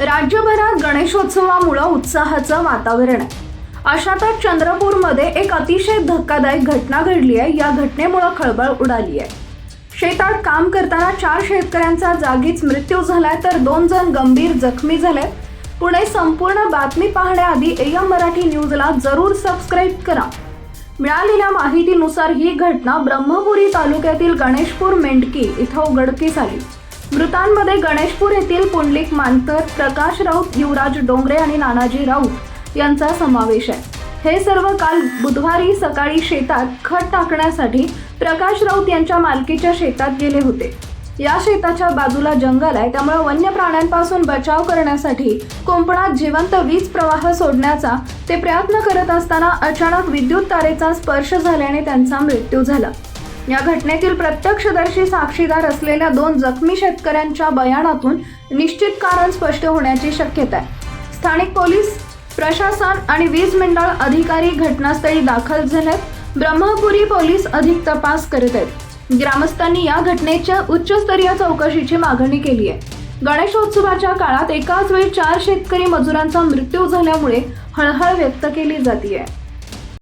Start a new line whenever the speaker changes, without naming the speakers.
राज्यभरात गणेशोत्सवामुळं उत्साहाचं वातावरण आहे. अशातच चंद्रपूरमध्ये एक अतिशय धक्कादायक घटना घडली आहे. या घटनेमुळं खळबळ उडाली आहे. शेतात काम करताना चार शेतकऱ्यांचा जागीच मृत्यू झालाय तर दोन जण गंभीर जखमी झाले पुणे संपूर्ण बातमी पाहण्याआधी एम मराठी न्यूजला जरूर सबस्क्राईब करा. मिळालेल्या माहितीनुसार ही घटना ब्रह्मपुरी तालुक्यातील गणेशपूर मेंढकी इथं उघडकीस आली. मृतांमध्ये गणेशपूर येथील पुंडलिक मानकर प्रकाश राऊत युवराज डोंगरे आणि नानाजी राऊत यांचा समावेश आहे. हे सर्व काल बुधवारी सकाळी शेतात खत टाकण्यासाठी प्रकाश राऊत यांच्या मालकीच्या शेतात गेले होते. या शेताच्या बाजूला जंगल आहे त्यामुळे वन्य प्राण्यांपासून बचाव करण्यासाठी कोंपणात जिवंत वीज प्रवाह सोडण्याचा ते प्रयत्न करत असताना अचानक विद्युत तारेचा स्पर्श झाल्याने त्यांचा मृत्यू झाला. या घटनेतील प्रत्यक्षदर्शी साक्षीदार असलेल्या दोन जखमी शेतकऱ्यांच्या बयानातून निश्चित कारण स्पष्ट होण्याची शक्यता आहे. स्थानिक पोलीस प्रशासन आणि वीज मंडळ अधिकारी घटनास्थळी दाखल झालेत. ब्रह्मपुरी पोलीस अधिक तपास करत आहेत. ग्रामस्थांनी या घटनेच्या उच्चस्तरीय चौकशीची मागणी केली आहे. गणेशोत्सवाच्या काळात एकाच वेळी चार शेतकरी मजुरांचा मृत्यू झाल्यामुळे हळहळ व्यक्त केली जाते